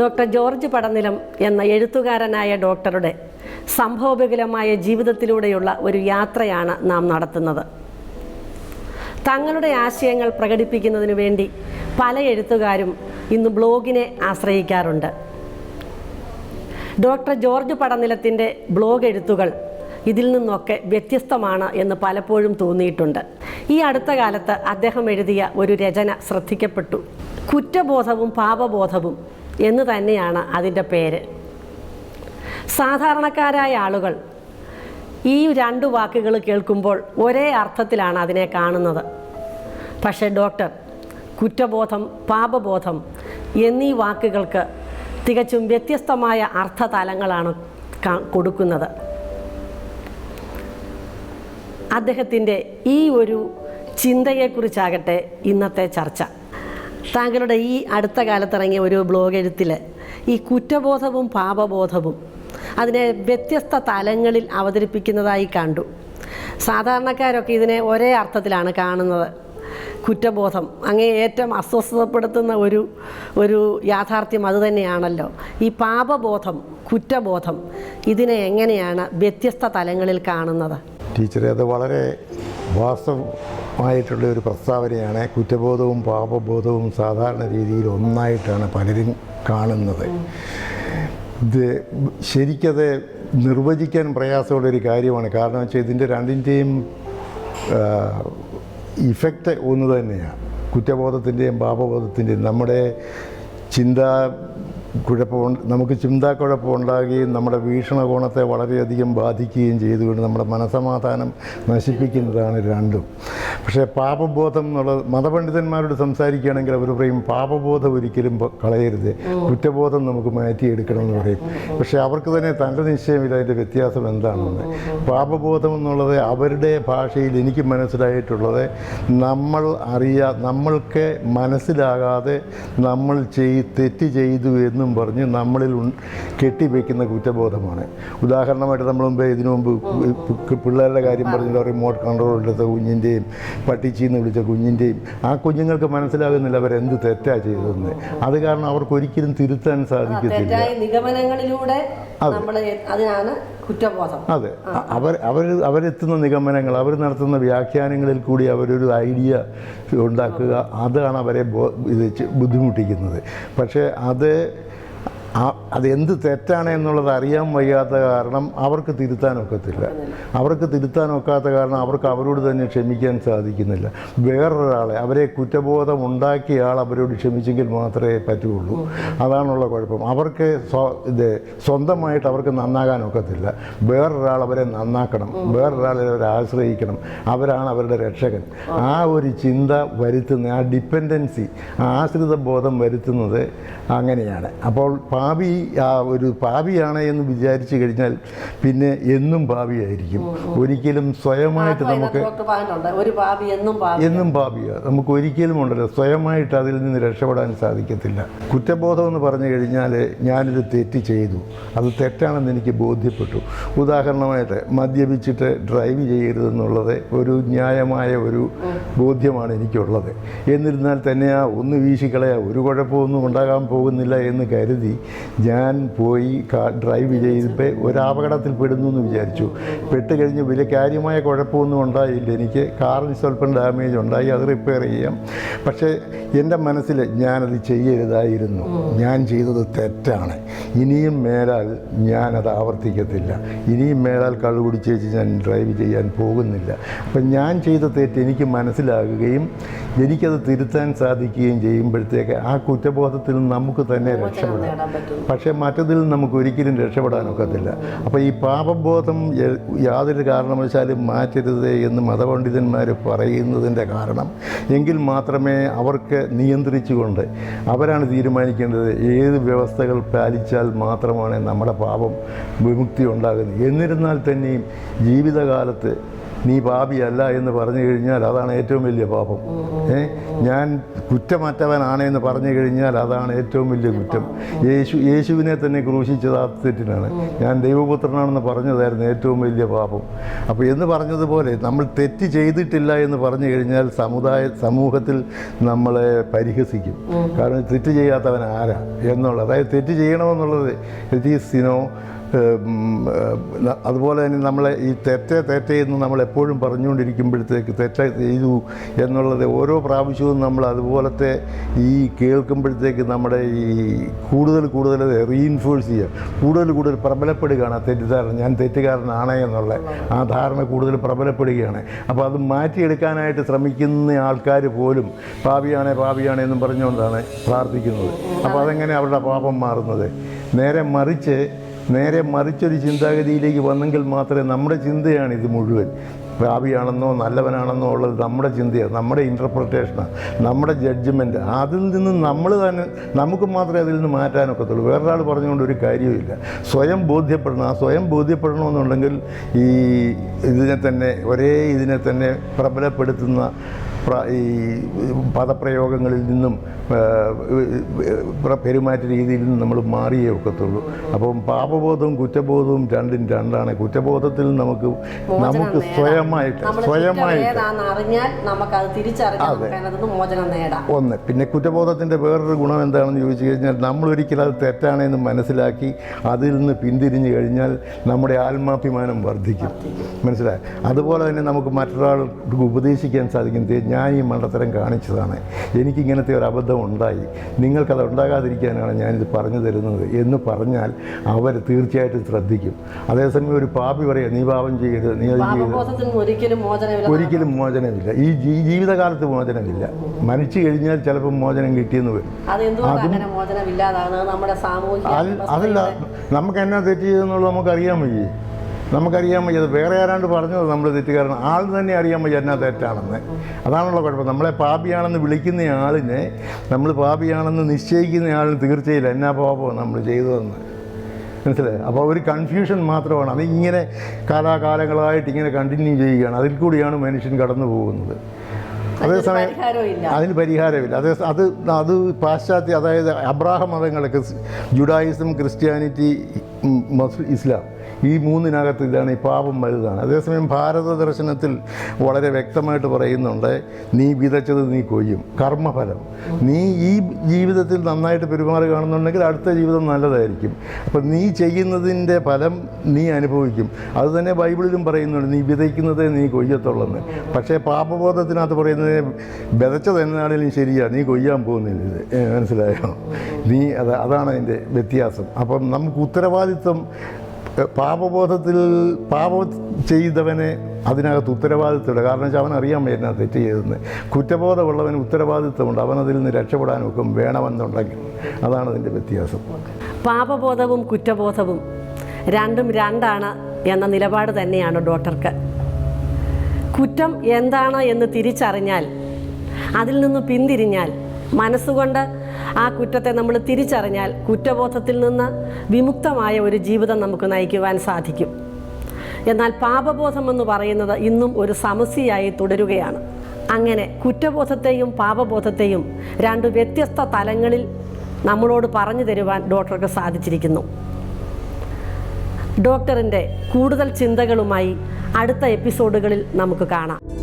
Doctor George പടനിലം എന്ന എഴുത്തുകാരനായ ഡോക്ടറുടെ സംഭവബഹുലമായ ജീവിതത്തിലൂടെയുള്ള ഒരു യാത്രയാണ് നാം നടത്തുന്നത്. തങ്ങളുടെ ആശയങ്ങൾ പ്രകടിപ്പിക്കുന്നതിനു വേണ്ടി പല എഴുത്തുകാരും ഇന്ന് ബ്ലോഗിനെ ആശ്രയിക്കാറുണ്ട്. ഡോക്ടർ ജോർജ് പടനിലത്തിന്റെ ബ്ലോഗ് എഴുത്തുകൾ ഇതിൽ നിന്നൊക്കെ വ്യത്യസ്തമാണ് എന്ന് പലപ്പോഴും തോന്നിയിട്ടുണ്ട്. ഈ അടുത്ത കാലത്ത് അദ്ദേഹം എഴുതിയ ഒരു രചന ശ്രദ്ധിക്കപ്പെട്ടു. കുറ്റബോധവും പാപബോധവും എന്ന് തന്നെയാണ് അതിന്റെ പേര്. സാധാരണക്കാരായ ആളുകൾ ഈ രണ്ട് വാക്കുകൾ കേൾക്കുമ്പോൾ ഒരേ അർത്ഥത്തിലാണ് അതിനെ കാണുന്നത്. പക്ഷേ ഡോക്ടർ കുറ്റബോധം പാപബോധം എന്നീ വാക്കുകൾക്ക് തികച്ചും വ്യത്യസ്തമായ അർത്ഥതലങ്ങളാണ് കൊടുക്കുന്നത്. അദ്ദേഹത്തിന്റെ ഈ ഒരു ചിന്തയെക്കുറിച്ചാകട്ടെ ഇന്നത്തെ ചർച്ച. താങ്കളുടെ ഈ അടുത്ത കാലത്തിറങ്ങിയ ഒരു ബ്ലോഗ് എഴുത്തിൽ ഈ കുറ്റബോധവും പാപബോധവും അതിനെ വ്യത്യസ്ത തലങ്ങളിൽ അവതരിപ്പിക്കുന്നതായി കണ്ടു. സാധാരണക്കാരൊക്കെ ഇതിനെ ഒരേ അർത്ഥത്തിലാണ് കാണുന്നത്. കുറ്റബോധം അങ്ങേ ഏറ്റവും അസ്വസ്ഥപ്പെടുത്തുന്ന ഒരു ഒരു യാഥാർത്ഥ്യം അതുതന്നെയാണല്ലോ ഈ പാപബോധം കുറ്റബോധം ഇതിനെ എങ്ങനെയാണ് വ്യത്യസ്ത തലങ്ങളിൽ കാണുന്നത്? ടീച്ചറെ അത് വളരെ വാസ്തവമായിട്ടുള്ള ഒരു പ്രസ്താവനയാണ് കുറ്റബോധവും പാപബോധവും സാധാരണ രീതിയിൽ ഒന്നായിട്ടാണ് പലരും കാണുന്നത്. ഇത് ശരിക്കത് നിർവചിക്കാൻ പ്രയാസമുള്ളൊരു കാര്യമാണ്. കാരണം വെച്ചാൽ ഇതിന്റെ രണ്ടിന്റെയും ഇഫക്റ്റ് ഒന്ന് തന്നെയാണ് കുറ്റബോധത്തിന്റെയും പാപബോധത്തിന്റെയും. നമ്മുടെ ചിന്ത കുഴപ്പം നമുക്ക് ചിന്താക്കുഴപ്പം ഉണ്ടാകുകയും നമ്മുടെ വീക്ഷണകോണത്തെ വളരെയധികം ബാധിക്കുകയും ചെയ്തുകൊണ്ട് നമ്മുടെ മനസമാധാനം നശിപ്പിക്കുന്നതാണ് രണ്ടും. പക്ഷേ പാപബോധം എന്നുള്ളത് മതപണ്ഡിതന്മാരോട് സംസാരിക്കുകയാണെങ്കിൽ അവർ പറയും പാപബോധം ഒരിക്കലും കളയരുത്. കുറ്റബോധം നമുക്ക് മാറ്റിയെടുക്കണം എന്ന് പറയും. പക്ഷേ അവർക്ക് തന്നെ തന്റെ നിശ്ചയമില്ല അതിന്റെ വ്യത്യാസം എന്താണെന്ന്. പാപബോധം എന്നുള്ളത് അവരുടെ ഭാഷയിൽ എനിക്ക് മനസ്സിലായിട്ടുള്ളത് നമ്മൾ അറിയാ നമ്മൾക്ക് മനസ്സിലാകാതെ നമ്മൾ ചെയ് തെറ്റ് ചെയ്തു എന്നും പറഞ്ഞ് നമ്മളിൽ കെട്ടിവെക്കുന്ന കുറ്റബോധമാണ്. ഉദാഹരണമായിട്ട് നമ്മൾ മുമ്പ് ഇതിനു മുമ്പ് പിള്ളേരുടെ കാര്യം പറഞ്ഞല്ലോ റിമോട്ട് കൺട്രോൾ എടുത്ത കുഞ്ഞിന്റെയും പട്ടിച്ചീന്ന് വിളിച്ച കുഞ്ഞിന്റെയും ആ കുഞ്ഞുങ്ങൾക്ക് മനസ്സിലാകുന്നില്ല അവരെന്ത് തെറ്റാ ചെയ്തതെന്ന്. അത് കാരണം അവർക്ക് ഒരിക്കലും തിരുത്താൻ സാധിക്കത്തില്ല. നിഗമനങ്ങളിലൂടെ അതിനാണ് കുറ്റബോധം. അതെ. അവർ അവർ അവരെത്തുന്ന നിഗമനങ്ങൾ അവർ നടത്തുന്ന വ്യാഖ്യാനങ്ങളിൽ കൂടി അവരൊരു ഐഡിയ ഉണ്ടാക്കുക അതാണ് അവരെ ഇത് ബുദ്ധിമുട്ടിക്കുന്നത്. പക്ഷേ അത് അതെന്ത് തെറ്റാണ് എന്നുള്ളത് അറിയാൻ വയ്യാത്ത കാരണം അവർക്ക് തിരുത്താനൊക്കത്തില്ല അവർക്ക് തിരുത്താനൊക്കാത്ത കാരണം അവർക്ക് അവരോട് തന്നെ ക്ഷമിക്കാൻ സാധിക്കുന്നില്ല. വേറൊരാളെ അവരെ കുറ്റബോധം ഉണ്ടാക്കിയ ആൾ അവരോട് ക്ഷമിച്ചെങ്കിൽ മാത്രമേ പറ്റുള്ളൂ. അതാണുള്ള കുഴപ്പം. അവർക്ക് ഇത് സ്വന്തമായിട്ട് അവർക്ക് നന്നാകാനൊക്കത്തില്ല വേറൊരാൾ അവരെ നന്നാക്കണം. വേറൊരാളെ അവരെ ആശ്രയിക്കണം. അവരാണ് അവരുടെ രക്ഷകൻ. ആ ഒരു ചിന്ത വരുത്തുന്ന ആ ഡിപ്പെൻഡൻസി ആശ്രിത ബോധം വരുത്തുന്നത് അങ്ങനെയാണ്. അപ്പോൾ പാപി ആ ഒരു പാപിയാണ് എന്ന് വിചാരിച്ചു കഴിഞ്ഞാൽ പിന്നെ എന്നും പാപിയായിരിക്കും. ഒരിക്കലും സ്വയമായിട്ട് നമുക്ക് എന്നും പാപിയാണ് നമുക്ക് ഒരിക്കലും ഉണ്ടല്ലോ സ്വയമായിട്ട് അതിൽ നിന്ന് രക്ഷപ്പെടാൻ സാധിക്കത്തില്ല. കുറ്റബോധം എന്ന് പറഞ്ഞു കഴിഞ്ഞാൽ ഞാനൊരു തെറ്റ് ചെയ്തു. അത് തെറ്റാണെന്ന് എനിക്ക് ബോധ്യപ്പെട്ടു. ഉദാഹരണമായിട്ട് മദ്യപിച്ചിട്ട് ഡ്രൈവ് ചെയ്യരുതെന്നുള്ളത് ഒരു ന്യായമായ ഒരു ബോധ്യമാണ് എനിക്കുള്ളത്. എന്നിരുന്നാൽ തന്നെ ആ ഒന്ന് വീശിക്കളയാ. ഒരു കുഴപ്പമൊന്നും ഉണ്ടാകാൻ പോകുന്നില്ല എന്ന് കരുതി ഞാൻ പോയി ഡ്രൈവ് ചെയ്തപ്പോൾ ഒരു അപകടത്തിൽ പെടുന്നു എന്ന് വിചാരിച്ചു. പെട്ട് കഴിഞ്ഞ് വലിയ കാര്യമായ കുഴപ്പമൊന്നും ഉണ്ടായില്ല. എനിക്ക് കാറിന് സ്വല്പം ഡാമേജ് ഉണ്ടായി. അത് റിപ്പയർ ചെയ്യാം. പക്ഷേ എന്റെ മനസ്സിൽ ഞാനത് ചെയ്യരുതായിരുന്നു. ഞാൻ ചെയ്തത് തെറ്റാണ്. ഇനിയും മേലാൽ ഞാനത് ആവർത്തിക്കത്തില്ല. ഇനിയും മേലാൽ കള്ളു കുടിച്ചേച്ച് ഞാൻ ഡ്രൈവ് ചെയ്യാൻ പോകുന്നില്ല. അപ്പം ഞാൻ ചെയ്ത തെറ്റ് എനിക്ക് മനസ്സിലാകുകയും എനിക്കത് തിരുത്താൻ സാധിക്കുകയും ചെയ്യുമ്പോഴത്തേക്ക് ആ കുറ്റബോധത്തിൽ നമുക്ക് തന്നെ രക്ഷപ്പെടാം. പക്ഷേ മറ്റതിൽ നമുക്ക് ഒരിക്കലും രക്ഷപ്പെടാനൊക്കത്തില്ല. അപ്പോൾ ഈ പാപബോധം യാതൊരു കാരണവശാലും മാറ്റരുത് എന്ന് മതപണ്ഡിതന്മാർ പറയുന്നതിന്റെ കാരണം എങ്കിൽ മാത്രമേ അവർക്ക് നിയന്ത്രിച്ചുകൊണ്ട് അവരാണ് തീരുമാനിക്കേണ്ടത് ഏത് വ്യവസ്ഥകൾ പാലിച്ചാൽ മാത്രമാണ് നമ്മുടെ പാപം വിമുക്തി ഉണ്ടാകുന്നത്. എന്നിരുന്നാൽ തന്നെയും ജീവിതകാലത്ത് നീ പാപിയല്ല എന്ന് പറഞ്ഞു കഴിഞ്ഞാൽ അതാണ് ഏറ്റവും വലിയ പാപം. ഏ? ഞാൻ കുറ്റമറ്റവനാണ് എന്ന് പറഞ്ഞു കഴിഞ്ഞാൽ അതാണ് ഏറ്റവും വലിയ കുറ്റം. യേശു യേശുവിനെ തന്നെ ക്രൂശിച്ചത് ആ തെറ്റിനാണ്. ഞാൻ ദൈവപുത്രനാണെന്ന് പറഞ്ഞതായിരുന്നു ഏറ്റവും വലിയ പാപം. അപ്പോൾ എന്ന് പറഞ്ഞതുപോലെ നമ്മൾ തെറ്റ് ചെയ്തിട്ടില്ല എന്ന് പറഞ്ഞു കഴിഞ്ഞാൽ സമുദായ സമൂഹത്തിൽ നമ്മളെ പരിഹസിക്കും. കാരണം തെറ്റ് ചെയ്യാത്തവൻ ആരാ എന്നുള്ളത്. അതായത് തെറ്റ് ചെയ്യണമെന്നുള്ളത് ഇറ്റ് ഈസ് യുനോ അതുപോലെ തന്നെ നമ്മളെ ഈ തെറ്റേ തെറ്റേ എന്ന് നമ്മൾ എപ്പോഴും പറഞ്ഞുകൊണ്ടിരിക്കുമ്പോഴത്തേക്ക് തെറ്റ ചെയ്തു എന്നുള്ളത് ഓരോ പ്രാവശ്യവും നമ്മൾ അതുപോലത്തെ ഈ കേൾക്കുമ്പോഴത്തേക്ക് നമ്മുടെ ഈ കൂടുതൽ കൂടുതൽ റീഇൻഫോഴ്സ് ചെയ്യുക. കൂടുതൽ കൂടുതൽ പ്രബലപ്പെടുകയാണ് ആ തെറ്റിദ്ധാരണ. ഞാൻ തെറ്റുകാരനാണ് എന്നുള്ള ആ ധാരണ കൂടുതൽ പ്രബലപ്പെടുകയാണ്. അപ്പോൾ അത് മാറ്റിയെടുക്കാനായിട്ട് ശ്രമിക്കുന്ന ആൾക്കാർ പോലും പാപിയാണേ പാപിയാണേ എന്നും പറഞ്ഞുകൊണ്ടാണ് പ്രാർത്ഥിക്കുന്നത്. അപ്പോൾ അതെങ്ങനെ അവരുടെ പാപം മാറുന്നത്? നേരെ മറിച്ച് നേരെ മറിച്ചൊരു ചിന്താഗതിയിലേക്ക് വന്നെങ്കിൽ മാത്രമേ നമ്മുടെ ചിന്തയാണ് ഇത് മുഴുവൻ. ഭാവിയാണെന്നോ നല്ലവനാണെന്നോ ഉള്ളത് നമ്മുടെ ചിന്തയാണ് നമ്മുടെ ഇന്റർപ്രിട്ടേഷനാണ് നമ്മുടെ ജഡ്ജ്മെന്റ് അതിൽ നിന്ന് നമ്മൾ തന്നെ നമുക്ക് മാത്രമേ അതിൽ നിന്ന് മാറ്റാനൊക്കത്തുള്ളൂ. വേറൊരാൾ പറഞ്ഞുകൊണ്ട് ഒരു കാര്യവുമില്ല. സ്വയം ബോധ്യപ്പെടണം. ആ സ്വയം ബോധ്യപ്പെടണമെന്നുണ്ടെങ്കിൽ ഈ ഇതിനെ തന്നെ ഒരേ ഇതിനെ തന്നെ പ്രബലപ്പെടുത്തുന്ന പ്ര- ഈ പദപ്രയോഗങ്ങളിൽ നിന്നും പ്ര- പെരുമാറ്റ രീതിയിൽ നിന്നും നമ്മൾ മാറിയേ ഒക്കത്തുള്ളൂ. അപ്പം പാപബോധവും കുറ്റബോധവും രണ്ടും രണ്ടാണ്. കുറ്റബോധത്തിൽ നമുക്ക് നമുക്ക് സ്വയമായിട്ട് സ്വയമായിട്ട്. അതെ. ഒന്ന് പിന്നെ കുറ്റബോധത്തിന്റെ വേറൊരു ഗുണം എന്താണെന്ന് ചോദിച്ചു കഴിഞ്ഞാൽ നമ്മൾ ഒരിക്കലും അത് തെറ്റാണെന്ന് മനസ്സിലാക്കി അതിൽ നിന്ന് പിന്തിരിഞ്ഞു കഴിഞ്ഞാൽ നമ്മുടെ ആത്മാഭിമാനം വർദ്ധിക്കും. മനസ്സിലായി? അതുപോലെ തന്നെ നമുക്ക് മറ്റൊരാൾക്ക് ഉപദേശിക്കാൻ സാധിക്കും. "ദേ, ഞാൻ ഈ മണ്ടത്തരം കാണിച്ചതാണ്. എനിക്കിങ്ങനത്തെ ഒരു അബദ്ധം ഉണ്ടായി. നിങ്ങൾക്കത് ഉണ്ടാകാതിരിക്കാനാണ് ഞാനിത് പറഞ്ഞു തരുന്നത് എന്ന് പറഞ്ഞാൽ അവർ തീർച്ചയായിട്ടും ശ്രദ്ധിക്കും. അതേസമയം ഒരു പാപി പറയാം നീ പാപം ചെയ്യരുത് നീ അത് ചെയ്യരുത്. ഒരിക്കലും മോചനമില്ല. ഈ ജീവിതകാലത്ത് മോചനമില്ല. മരിച്ചു കഴിഞ്ഞാൽ ചിലപ്പോൾ മോചനം കിട്ടിയെന്ന് വരും. അതല്ല നമുക്ക് എന്നാ തെറ്റിയതെന്നുള്ളത് നമുക്കറിയാൻ വയ്യേ. നമുക്കറിയാൻ വയ്യത് വേറെ ആരാണ്ട് പറഞ്ഞത് നമ്മൾ തെറ്റുകാരൻ ആൾ തന്നെ അറിയാൻ വയ്യ എന്നാ തെറ്റാണെന്ന്. അതാണല്ലോ കുഴപ്പം. നമ്മളെ പാപിയാണെന്ന് വിളിക്കുന്ന ആളിനെ നമ്മൾ പാപിയാണെന്ന് നിശ്ചയിക്കുന്ന ആളിന് തീർച്ചയില്ല എന്നാ പാപമാണ് നമ്മൾ ചെയ്തതെന്ന്. മനസ്സിലായി? അപ്പോൾ ഒരു കൺഫ്യൂഷൻ മാത്രമാണ്. അതിങ്ങനെ ഇങ്ങനെ കാലാകാലങ്ങളായിട്ട് ഇങ്ങനെ കണ്ടിന്യൂ ചെയ്യുകയാണ്. അതിൽ കൂടിയാണ് മനുഷ്യൻ കടന്നു പോകുന്നത്. അതേസമയം അതിന് പരിഹാരമില്ല. അതേ അത് അത് പാശ്ചാത്യ അതായത് അബ്രാഹം മതങ്ങളൊക്കെ ജുഡായിസം ക്രിസ്ത്യാനിറ്റി മുസ്ലിം മസ് ഇസ്ലാം. ഈ മൂന്നിനകത്ത് ഇതാണ് ഈ പാപം വലുതാണ്. അതേസമയം ഭാരത ദർശനത്തിൽ വളരെ വ്യക്തമായിട്ട് പറയുന്നുണ്ട് നീ വിതച്ചത് നീ കൊയ്യും. കർമ്മഫലം. നീ ഈ ജീവിതത്തിൽ നന്നായിട്ട് പെരുമാറുകയാണെന്നുണ്ടെങ്കിൽ അടുത്ത ജീവിതം നല്ലതായിരിക്കും. അപ്പം നീ ചെയ്യുന്നതിന്റെ ഫലം നീ അനുഭവിക്കും. അതുതന്നെ ബൈബിളിലും പറയുന്നുണ്ട് നീ വിതയ്ക്കുന്നതേ നീ കൊയ്യത്തുള്ളെന്ന്. പക്ഷേ പാപബോധത്തിനകത്ത് പറയുന്നത് വിതച്ചത് എന്നാണെങ്കിലും ശരിയാണ് നീ കൊയ്യാൻ പോകുന്നില്ല ഇത്. മനസ്സിലായോ? നീ അത് അതാണ് അതിന്റെ വ്യത്യാസം. അപ്പം നമുക്ക് ഉത്തരവാദിത്വം പാപബോധത്തിൽ പാപം ചെയ്തവനെ അതിനകത്ത് ഉത്തരവാദിത്വമുണ്ട് കാരണം വെച്ചാൽ അവൻ അറിയാൻ എന്നാ തെറ്റ് ചെയ്തെന്ന് കുറ്റബോധമുള്ളവന് ഉത്തരവാദിത്വമുണ്ട്. അവൻ അതിൽ നിന്ന് രക്ഷപ്പെടാനൊക്കെ വേണമെന്നുണ്ടെങ്കിൽ അതാണ് അതിന്റെ വ്യത്യാസം. പാപബോധവും കുറ്റബോധവും രണ്ടും രണ്ടാണ് എന്ന നിലപാട് തന്നെയാണ് ഡോക്ടർക്ക്. കുറ്റം എന്താണ് എന്ന് തിരിച്ചറിഞ്ഞാൽ അതിൽ നിന്ന് പിന്തിരിഞ്ഞാൽ മനസ്സുകൊണ്ട് ആ കുറ്റത്തെ നമ്മൾ തിരിച്ചറിഞ്ഞാൽ കുറ്റബോധത്തിൽ നിന്ന് വിമുക്തമായ ഒരു ജീവിതം നമുക്ക് നയിക്കുവാൻ സാധിക്കും. എന്നാൽ പാപബോധം എന്ന് പറയുന്നത് ഇന്നും ഒരു സമസ്യയായി തുടരുകയാണ്. അങ്ങനെ കുറ്റബോധത്തെയും പാപബോധത്തെയും രണ്ട് വ്യത്യസ്ത തലങ്ങളിൽ നമ്മളോട് പറഞ്ഞു തരുവാൻ ഡോക്ടർക്ക് സാധിച്ചിരിക്കുന്നു. ഡോക്ടറിന്റെ കൂടുതൽ ചിന്തകളുമായി അടുത്ത എപ്പിസോഡുകളിൽ നമുക്ക് കാണാം.